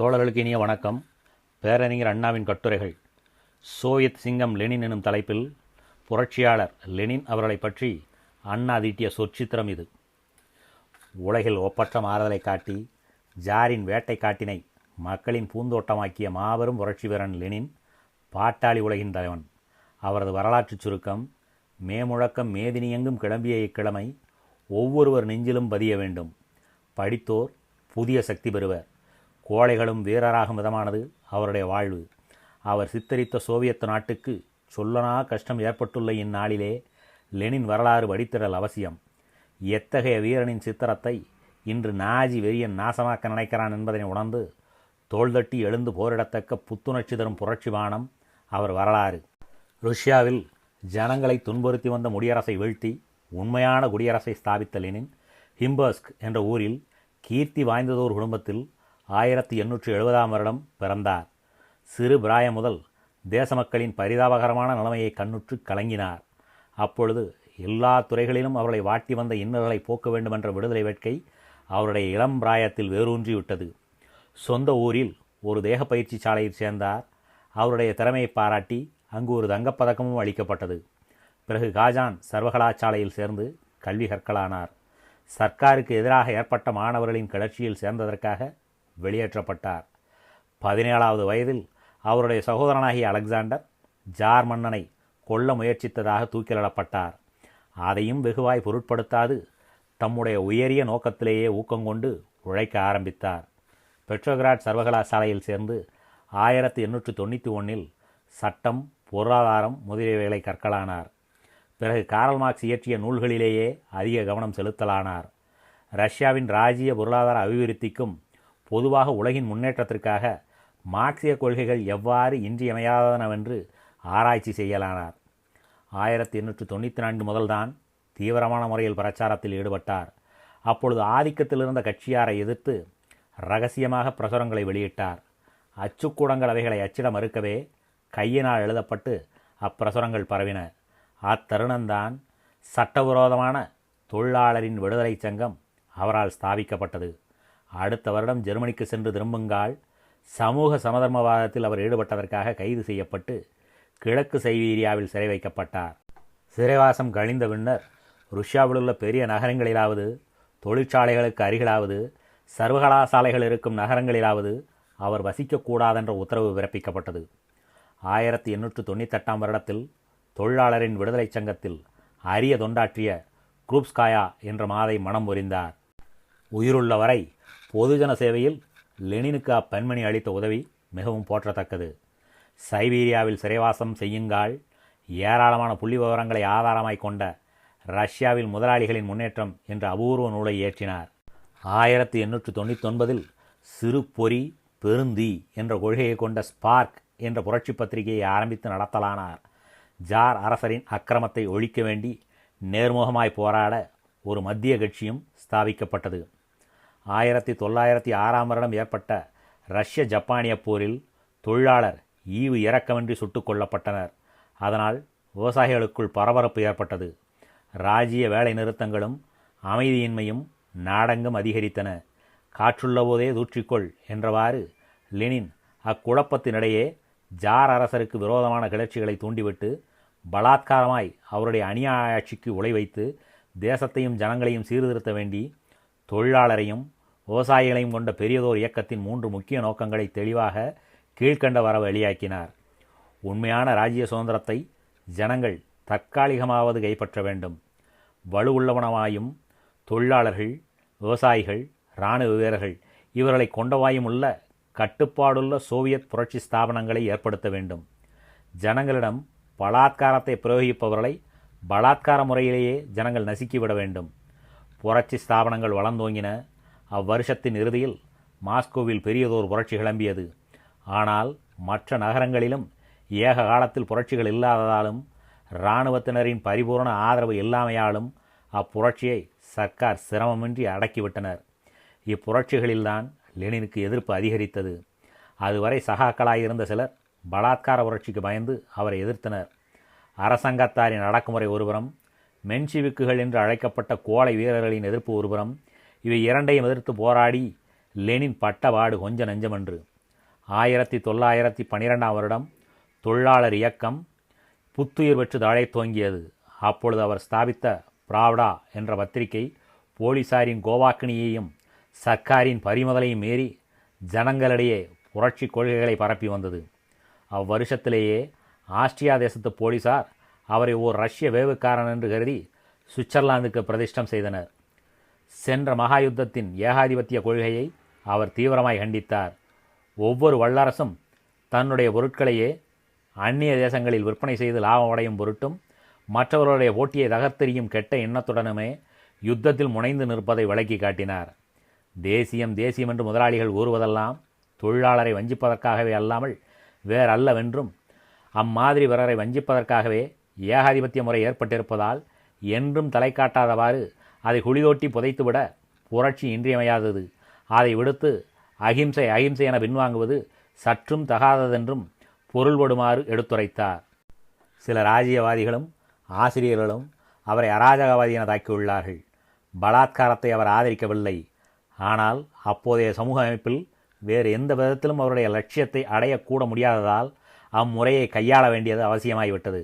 தோழர்களுக்கு இனிய வணக்கம். பேரறிஞர் அண்ணாவின் கட்டுரைகள். சோவியத் சிங்கம் லெனின் எனும் தலைப்பில் புரட்சியாளர் லெனின் அவர்களை பற்றி அண்ணா தீட்டிய சொற்சித்திரம் இது. உலகில் ஒப்பற்ற மாறுதலை காட்டி ஜாரின் வேட்டை காட்டினை மக்களின் பூந்தோட்டமாக்கிய மாபெரும் புரட்சி வீரன் லெனின் பாட்டாளி உலகின் தலைவன். அவரது வரலாற்று சுருக்கம் மேமுழக்கம் மேதினியெங்கும் கிளம்பிய இக்கிழமை ஒவ்வொருவர் நெஞ்சிலும் பதிய வேண்டும். படித்தோர் புதிய சக்தி பெறுவர். கோழைகளும் வீரராகும் விதமானது அவருடைய வாழ்வு. அவர் சித்தரித்த சோவியத் நாட்டுக்கு சொல்லனா கஷ்டம் ஏற்பட்டுள்ள இந்நாளிலே லெனின் வரலாறு வடித்திடல் அவசியம். எத்தகைய வீரனின் சித்திரத்தை இன்று நாஜி வெறியன் நாசமாக்க நினைக்கிறான் என்பதனை உணர்ந்து தோள்தட்டி எழுந்து போரிடத்தக்க புத்துணர்ச்சி தரும் புரட்சி பானம் அவர் வரலாறு. ருஷ்யாவில் ஜனங்களை துன்புறுத்தி வந்த முடியரசை வீழ்த்தி உண்மையான குடியரசை ஸ்தாபித்த லெனின் ஹிம்பர்ஸ்க் என்ற ஊரில் கீர்த்தி வாய்ந்ததோர் குடும்பத்தில் ஆயிரத்தி எண்ணூற்றி எழுபதாம் வருடம் பிறந்தார். சிறு பிராயம் முதல் தேச மக்களின் பரிதாபகரமான நிலைமையை கண்ணுற்று கலங்கினார். அப்பொழுது எல்லா துறைகளிலும் அவர்களை வாட்டி வந்த இன்னல்களை போக்க வேண்டுமென்ற விடுதலை வேட்கை அவருடைய இளம் பிராயத்தில் வேரூன்றிவிட்டது. சொந்த ஊரில் ஒரு தேக பயிற்சி சாலையில் சேர்ந்தார். அவருடைய திறமையை பாராட்டி அங்கு ஒரு தங்கப்பதக்கமும் அளிக்கப்பட்டது. பிறகு காஜான் சர்வகலாசாலையில் சேர்ந்து கல்வி கற்கலானார் சர்க்காருக்கு எதிராக ஏற்பட்ட மாணவர்களின் கிளர்ச்சியில் சேர்ந்ததற்காக வெளியேற்றப்பட்டார். பதினேழாவது வயதில் அவருடைய சகோதரனாகிய அலெக்சாண்டர் ஜார் மன்னனை கொல்ல முயற்சித்ததாக தூக்கிலிடப்பட்டார். அதையும் வெகுவாய் பொருட்படுத்தாது தம்முடைய உயரிய நோக்கத்திலேயே ஊக்கங்கொண்டு உழைக்க ஆரம்பித்தார். பெட்ரோகிராட் சர்வகலாசாலையில் சேர்ந்து ஆயிரத்தி எண்ணூற்று தொண்ணூற்றி ஒன்றில் சட்டம் பொருளாதாரம் முதலியவைகளை கற்கலானார் பிறகு காரல் மார்க்ஸ் இயற்றிய நூல்களிலேயே அதிக கவனம் செலுத்தலானார். ரஷ்யாவின் ராஜ்ய பொருளாதார அபிவிருத்திக்கும் பொதுவாக உலகின் முன்னேற்றத்திற்காக மார்க்சிய கொள்கைகள் எவ்வாறு இன்றியமையாதனவென்று ஆராய்ச்சி செய்யலானார். ஆயிரத்தி எண்ணூற்று தொண்ணூற்றி நான்கு முதல்தான் தீவிரமான முறையில் பிரச்சாரத்தில் ஈடுபட்டார். அப்பொழுது ஆதிக்கத்தில் இருந்த கட்சியாரை எதிர்த்து ரகசியமாக பிரசுரங்களை வெளியிட்டார். அச்சுக்கூடங்கள் அவைகளை அச்சிட மறுக்கவே கையினால் எழுதப்பட்டு அப்பிரசுரங்கள் பரவின. அத்தருணம்தான் சட்டவிரோதமான தொழிலாளரின் விடுதலை சங்கம் அவரால் ஸ்தாபிக்கப்பட்டது. அடுத்த வருடம் ஜெர்மனிக்கு சென்று திரும்புங்கால் சமூக சமதர்மவாதத்தில் அவர் ஈடுபட்டதற்காக கைது செய்யப்பட்டு கிழக்கு சைபீரியாவில் சிறை வைக்கப்பட்டார். சிறைவாசம் கழிந்த பின்னர் ருஷ்யாவில் உள்ள பெரிய நகரங்களிலாவது தொழிற்சாலைகளுக்கு அருகிலாவது சர்வகலாசாலைகள் இருக்கும் நகரங்களிலாவது அவர் வசிக்கக்கூடாதென்ற உத்தரவு பிறப்பிக்கப்பட்டது. ஆயிரத்தி எண்ணூற்று தொண்ணூத்தெட்டாம் வருடத்தில் தொழிலாளரின் விடுதலை சங்கத்தில் அரிய தொண்டாற்றிய குரூப்ஸ்காயா என்ற மாதை மனம் புரிந்தார் உயிருள்ள வரை பொதுஜன சேவையில் லெனினுக்கு அப்பெண்மணி அளித்த உதவி மிகவும் போற்றத்தக்கது. சைபீரியாவில் சிறைவாசம் செய்யுங்கால் ஏராளமான புள்ளி விவரங்களை ஆதாரமாய் கொண்ட ரஷ்யாவில் முதலாளிகளின் முன்னேற்றம் என்ற அபூர்வ நூலை இயற்றினார். ஆயிரத்தி எண்ணூற்று தொண்ணூற்றி ஒன்பதில் சிறு பொறி பெருந்தி என்ற கொள்கையை கொண்ட ஸ்பார்க் என்ற புரட்சி பத்திரிகையை ஆரம்பித்து நடத்தலானார். ஜார் அரசரின் அக்கிரமத்தை ஒழிக்க வேண்டி நேர்முகமாய் போராட ஒரு மத்திய கட்சியும் ஸ்தாபிக்கப்பட்டது. ஆயிரத்தி தொள்ளாயிரத்தி ஆறாம் வருடம் ஏற்பட்ட ரஷ்ய ஜப்பானிய போரில் தொழிலாளர் ஈவு இறக்கமின்றி சுட்டுக் கொல்லப்பட்டனர். அதனால் விவசாயிகளுக்குள் பரபரப்பு ஏற்பட்டது. ராஜ்ய வேலை நிறுத்தங்களும் அமைதியின்மையும் நாடெங்கும் அதிகரித்தன. காற்றுள்ள போதே தூற்றிக்கொள் என்றவாறு லெனின் அக்குழப்பத்தினிடையே ஜார் அரசருக்கு விரோதமான கிளர்ச்சிகளை தூண்டிவிட்டு பலாத்காரமாய் அவருடைய அநியாய ஆட்சிக்கு உழை வைத்து தேசத்தையும் ஜனங்களையும் சீர்திருத்த வேண்டி தொழிலாளரையும் விவசாயிகளையும் கொண்ட பெரியதோர் இயக்கத்தின் மூன்று முக்கிய நோக்கங்களை தெளிவாக கீழ்கண்ட வர வெளியாக்கினார். உண்மையான ராஜ்ய சுதந்திரத்தை ஜனங்கள் தற்காலிகமாவது கைப்பற்ற வேண்டும். வலுவுள்ளவனமாயும் தொழிலாளர்கள் விவசாயிகள் இராணுவ வீரர்கள் இவர்களை கொண்டவாயும் உள்ள கட்டுப்பாடுள்ள சோவியத் புரட்சி ஸ்தாபனங்களை ஏற்படுத்த வேண்டும். ஜனங்களிடம் பலாத்காரத்தை பிரயோகிப்பவர்களை பலாத்கார முறையிலேயே ஜனங்கள் நசுக்கிவிட வேண்டும். புரட்சி ஸ்தாபனங்கள் வளர்ந்தோங்கின அவ்வருஷத்தின் இறுதியில் மாஸ்கோவில் பெரியதோர் புரட்சி கிளம்பியது. ஆனால் மற்ற நகரங்களிலும் ஏக காலத்தில் புரட்சிகள் இல்லாததாலும் இராணுவத்தினரின் பரிபூர்ண ஆதரவு இல்லாமையாலும் அப்புரட்சியை சர்க்கார் சிரமமின்றி அடக்கிவிட்டனர். இப்புரட்சிகளில்தான் லெனினுக்கு எதிர்ப்பு அதிகரித்தது. அதுவரை சகாக்களாயிருந்த சிலர் பலாத்கார புரட்சிக்கு பயந்து அவரை எதிர்த்தனர். அரசாங்கத்தாரின் அடக்குமுறை ஒருபுறம் மென்சிவிக்குகள் என்று அழைக்கப்பட்ட கோழை வீரர்களின் எதிர்ப்பு ஒருபுறம் இவை இரண்டையும் எதிர்த்து போராடி லெனின் பட்டபாடு கொஞ்ச நெஞ்சமன்று. ஆயிரத்தி தொள்ளாயிரத்தி பன்னிரெண்டாம் வருடம் தொழிலாளர் இயக்கம் புத்துயிர் பெற்று தாழை துவங்கியது. அப்பொழுது அவர் ஸ்தாபித்த பிராவ்டா என்ற பத்திரிகை போலீசாரின் கோவாக்கினியையும் சர்க்காரின் பறிமுதலையும் மீறி ஜனங்களிடையே புரட்சி கொள்கைகளை பரப்பி வந்தது. அவ்வருஷத்திலேயே ஆஸ்திரியா தேசத்து போலீசார் அவரை ஓர் ரஷ்ய வேவுக்காரன் என்று கருதி சுவிட்சர்லாந்துக்கு பிரதிஷ்டம் செய்தனர். சென்ற மகா யுத்தத்தின் ஏகாதிபத்திய கொள்கையை அவர் தீவிரமாய் கண்டித்தார். ஒவ்வொரு வல்லரசும் தன்னுடைய பொருட்களையே அந்நிய தேசங்களில் விற்பனை செய்து லாபம் அடையும் பொருட்டும் மற்றவர்களுடைய போட்டியை தகர்த்தெறியும் கெட்ட எண்ணத்துடனுமே யுத்தத்தில் முனைந்து நிற்பதை விளக்கி காட்டினார். தேசியம் தேசியம் என்று முதலாளிகள் கூறுவதெல்லாம் தொழிலாளரை வஞ்சிப்பதற்காகவே அல்லாமல் வேறல்லவென்றும் அம்மாதிரி பிறரை வஞ்சிப்பதற்காகவே ஏகாதிபத்திய முறை ஏற்பட்டிருப்பதால் என்றும் தலை காட்டாதவாறு அதை குளிதோட்டி புதைத்துவிட புரட்சி இன்றியமையாதது. அதை விடுத்து அகிம்சை அகிம்சை என பின்வாங்குவது சற்றும் தகாததென்றும் பொருள்படுமாறு எடுத்துரைத்தார். சில ராஜ்யவாதிகளும் ஆசிரியர்களும் அவரை அராஜகவாதி என தாக்கியுள்ளார்கள். பலாத்காரத்தை அவர் ஆதரிக்கவில்லை. ஆனால் அப்போதைய சமூக அமைப்பில் வேறு எந்த விதத்திலும் அவருடைய லட்சியத்தை அடையக்கூட முடியாததால் அம்முறையை கையாள வேண்டியது அவசியமாகிவிட்டது.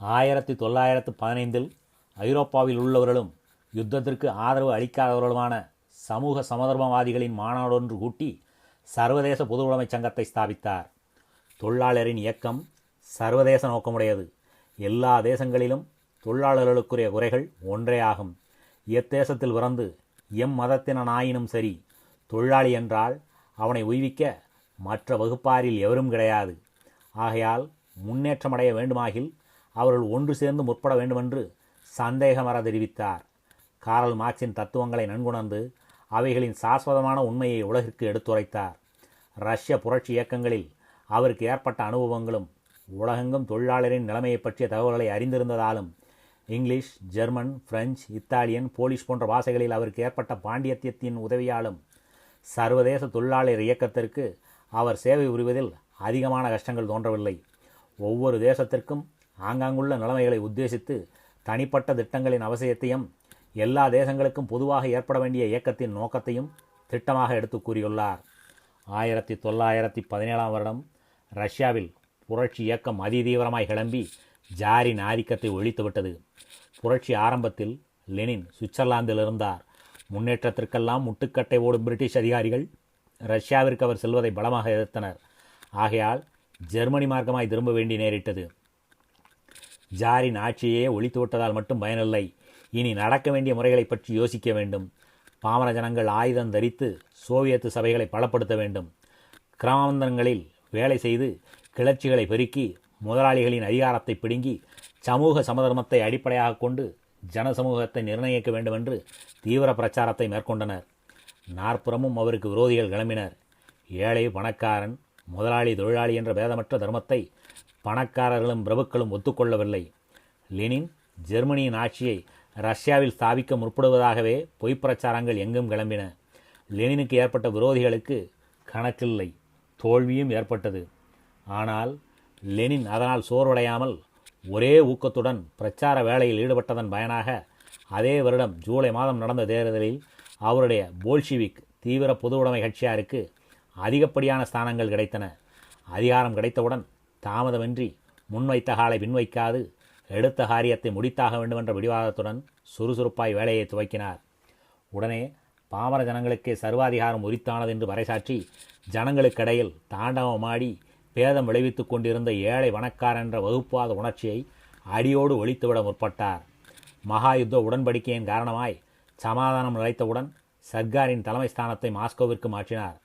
ஆயிரத்தி தொள்ளாயிரத்து பதினைந்தில் ஐரோப்பாவில் உள்ளவர்களும் யுத்தத்திற்கு ஆதரவு அளிக்காதவர்களுமான சமூக சமதர்மவாதிகளின் மாநாடொன்று கூட்டி சர்வதேச பொதுவுடைமை சங்கத்தை ஸ்தாபித்தார். தொழிலாளரின் இயக்கம் சர்வதேச நோக்கமுடையது. எல்லா தேசங்களிலும் தொழிலாளர்களுக்குரிய குறைகள் ஒன்றே ஆகும். எத்தேசத்தில் பிறந்து எம் மதத்தினனாயினும் சரி தொழிலாளி என்றால் அவனை உய்விக்க மற்ற வகுப்பாரில் எவரும் கிடையாது. ஆகையால் முன்னேற்றமடைய வேண்டுமாகில் அவர்கள் ஒன்று சேர்ந்து முற்பட வேண்டுமென்று சந்தேகமற தெரிவித்தார். காரல் மார்க்சின் தத்துவங்களை நன்குணர்ந்து அவைகளின் சாஸ்வதமான உண்மையை உலகிற்கு எடுத்துரைத்தார். ரஷ்ய புரட்சி இயக்கங்களில் அவருக்கு ஏற்பட்ட அனுபவங்களும் உலகெங்கும் தொழிலாளரின் நிலைமையை பற்றிய தகவல்களை அறிந்திருந்ததாலும் English German French Italian Polish போன்ற பாஷைகளில் அவருக்கு ஏற்பட்ட பாண்டியத்தியத்தின் உதவியாலும் சர்வதேச தொழிலாளர் இயக்கத்திற்கு அவர் சேவை புரிவதில் அதிகமான கஷ்டங்கள் தோன்றவில்லை. ஒவ்வொரு தேசத்திற்கும் ஆங்காங்குள்ள நிலைமைகளை உத்தேசித்து தனிப்பட்ட திட்டங்களின் அவசியத்தையும் எல்லா தேசங்களுக்கும் பொதுவாக ஏற்பட வேண்டிய இயக்கத்தின் நோக்கத்தையும் திட்டமாக எடுத்து கூறியுள்ளார். ஆயிரத்தி தொள்ளாயிரத்தி பதினேழாம் வருடம் ரஷ்யாவில் புரட்சி இயக்கம் அதிதீவிரமாய் கிளம்பி ஜாரின் ஆதிக்கத்தை ஒழித்துவிட்டது. புரட்சி ஆரம்பத்தில் லெனின் சுவிட்சர்லாந்தில் இருந்தார். முன்னேற்றத்திற்கெல்லாம் முட்டுக்கட்டை ஓடும் பிரிட்டிஷ் அதிகாரிகள் ரஷ்யாவிற்கு அவர் செல்வதை பலமாக எதிர்த்தனர். ஆகையால் ஜெர்மனி மார்க்கமாய் திரும்ப வேண்டி நேரிட்டது. ஜாரின் ஆட்சியே ஒழித்துவிட்டதால் மட்டும் பயனில்லை. இனி நடக்க வேண்டிய முறைகளை பற்றி யோசிக்க வேண்டும். பாமர ஜனங்கள் ஆயுதம் தரித்து சோவியத்து சபைகளை பலப்படுத்த வேண்டும். கிராமந்தங்களில் வேலை செய்து கிளர்ச்சிகளை பெருக்கி முதலாளிகளின் அதிகாரத்தை பிடுங்கி சமூக சமதர்மத்தை அடிப்படையாக கொண்டு ஜனசமூகத்தை நிர்ணயிக்க வேண்டுமென்று தீவிர பிரச்சாரத்தை மேற்கொண்டனர். நாற்புறமும் அவருக்கு விரோதிகள் கிளம்பினர். ஏழை பணக்காரன் முதலாளி தொழிலாளி என்ற பேதமற்ற தர்மத்தை பணக்காரர்களும் பிரபுக்களும் ஒத்துக்கொள்ளவில்லை. லெனின் ஜெர்மனியின் ஆட்சியை ரஷ்யாவில் ஸ்தாபிக்க முற்படுவதாகவே பொய்ப் பிரச்சாரங்கள் எங்கும் கிளம்பின. லெனினுக்கு ஏற்பட்ட விரோதிகளுக்கு கணக்கில்லை தோல்வியும் ஏற்பட்டது. ஆனால் லெனின் அதனால் சோர்வடையாமல் ஒரே ஊக்கத்துடன் பிரச்சார வேலையில் ஈடுபட்டதன் பயனாக அதே வருடம் ஜூலை மாதம் நடந்த தேர்தலில் அவருடைய போல்ஷிவிக் தீவிர பொதுவுடைமை கட்சியாருக்கு அதிகப்படியான ஸ்தானங்கள் கிடைத்தன. அதிகாரம் கிடைத்தவுடன் தாமதமின்றி முன்வைத்த காலை பின்வைக்காது எடுத்த காரியத்தை முடித்தாக வேண்டுமென்ற பிடிவாதத்துடன் சுறுசுறுப்பாய் வேலையை துவக்கினார். உடனே பாமர ஜனங்களுக்கே சர்வாதிகாரம் உரித்தானது என்று பறைசாற்றி ஜனங்களுக்கிடையில் தாண்டவமாடி பேதம் விளைவித்துக் கொண்டிருந்த ஏழை வணக்கார் என்ற வகுப்பாத உணர்ச்சியை அடியோடு ஒழித்துவிட முற்பட்டார். மகா யுத்த உடன்படிக்கையின் காரணமாய் சமாதானம் நிலைத்தவுடன் சர்க்காரின் தலைமை ஸ்தானத்தை மாஸ்கோவிற்கு மாற்றினார்.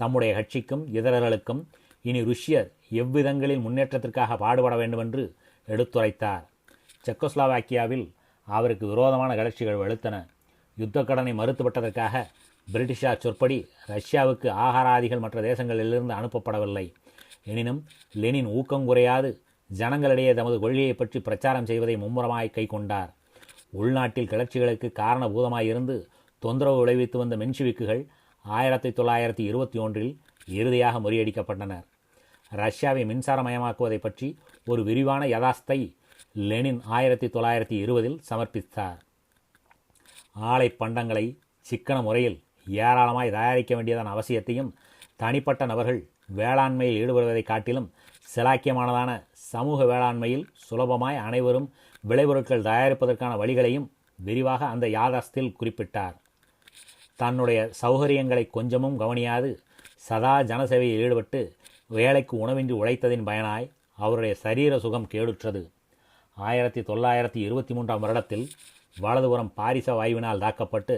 தம்முடைய கட்சிக்கும் இதரர்களுக்கும் இனி ருஷ்யர் எவ்விதங்களில் முன்னேற்றத்திற்காக பாடுபட வேண்டுமென்று எடுத்துரைத்தார். செக்கோஸ்லாவாக்கியாவில் அவருக்கு விரோதமான கிளர்ச்சிகள் வெளுத்தன. யுத்த கடனை மறுத்துவிட்டதற்காக பிரிட்டிஷார் சொற்படி ரஷ்யாவுக்கு ஆகாராதிகள் மற்ற தேசங்களிலிருந்து அனுப்பப்படவில்லை. எனினும் லெனின் ஊக்கம் குறையாது ஜனங்களிடையே தமது கொள்கையை பற்றி பிரச்சாரம் செய்வதை மும்முரமாய் கை கொண்டார். உள்நாட்டில் கிளர்ச்சிகளுக்கு காரணபூதமாயிருந்து தொந்தரவு விளைவித்து வந்த மென்ஷிவிக்குகள் ஆயிரத்தி தொள்ளாயிரத்தி இருபத்தி ஒன்றில் இறுதியாக முறியடிக்கப்பட்டனர். ரஷ்யாவை மின்சாரமயமாக்குவதை பற்றி ஒரு விரிவான யதாஸ்தை லெனின் ஆயிரத்தி தொள்ளாயிரத்தி இருபதில் சமர்ப்பித்தார். ஆலை பண்டங்களை சிக்கன முறையில் ஏராளமாய் தயாரிக்க வேண்டியதன் அவசியத்தையும் தனிப்பட்ட நபர்கள் வேளாண்மையில் ஈடுபடுவதைக் காட்டிலும் சிலாக்கியமானதான சமூக வேளாண்மையில் சுலபமாய் அனைவரும் விளைபொருட்கள் தயாரிப்பதற்கான வழிகளையும் விரிவாக அந்த யாதாஸ்தில் குறிப்பிட்டார். தன்னுடைய சௌகரியங்களை கொஞ்சமும் கவனியாது சதா ஜனசேவையில் ஈடுபட்டு வேலைக்கு உணவின்றி உழைத்ததின் பயனாய் அவருடைய சரீர சுகம் கேடுற்றது. ஆயிரத்தி தொள்ளாயிரத்தி இருபத்தி மூன்றாம் வருடத்தில் வலதுபுறம் பாரிச வாயுவினால் தாக்கப்பட்டு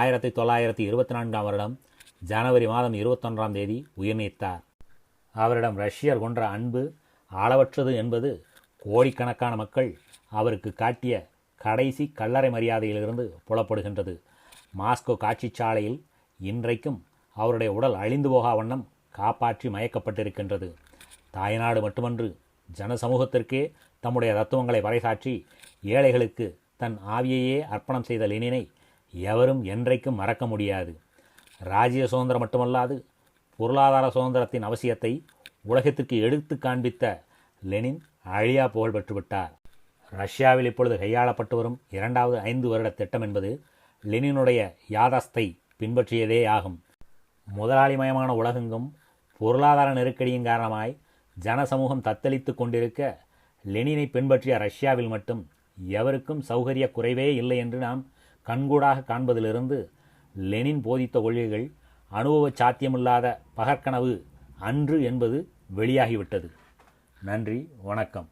ஆயிரத்தி தொள்ளாயிரத்தி இருபத்தி நான்காம் வருடம் ஜனவரி மாதம் இருபத்தொன்றாம் தேதி உயிர் நீத்தார் அவரிடம் ரஷ்யர் கொன்ற அன்பு அளவற்றது என்பது கோடிக்கணக்கான மக்கள் அவருக்கு காட்டிய கடைசி கல்லறை மரியாதையிலிருந்து புலப்படுகின்றது. மாஸ்கோ காட்சி சாலையில் இன்றைக்கும் அவருடைய உடல் அழிந்து போகா வண்ணம் காப்பாற்றி மயக்கப்பட்டிருக்கின்றது. தாய்நாடு மட்டுமன்று ஜனசமூகத்திற்கே தம்முடைய தத்துவங்களை பறைசாற்றி ஏழைகளுக்கு தன் ஆவியையே அர்ப்பணம் செய்த லெனினை எவரும் என்றைக்கும் மறக்க முடியாது. ராஜ்ய சுதந்திரம் மட்டுமல்லாது பொருளாதார சுதந்திரத்தின் அவசியத்தை உலகத்திற்கு எடுத்து காண்பித்த லெனின் அழியா புகழ் பெற்றுவிட்டார். ரஷ்யாவில் இப்பொழுது கையாளப்பட்டு வரும் இரண்டாவது ஐந்து வருட திட்டம் என்பது லெனினுடைய யாதஸ்தை பின்பற்றியதே ஆகும் முதலாளிமயமான உலகெங்கும் பொருளாதார நெருக்கடியின் காரணமாய் ஜனசமூகம் தத்தளித்து கொண்டிருக்க லெனினை பின்பற்றிய ரஷ்யாவில் மட்டும் எவருக்கும் சௌகரிய குறைவே இல்லை என்று நாம் கண்கூடாக காண்பதிலிருந்து லெனின் போதித்த கொள்கைகள் அனுபவ சாத்தியமில்லாத பகற்கனவு அன்று என்பது வெளியாகிவிட்டது. நன்றி வணக்கம்.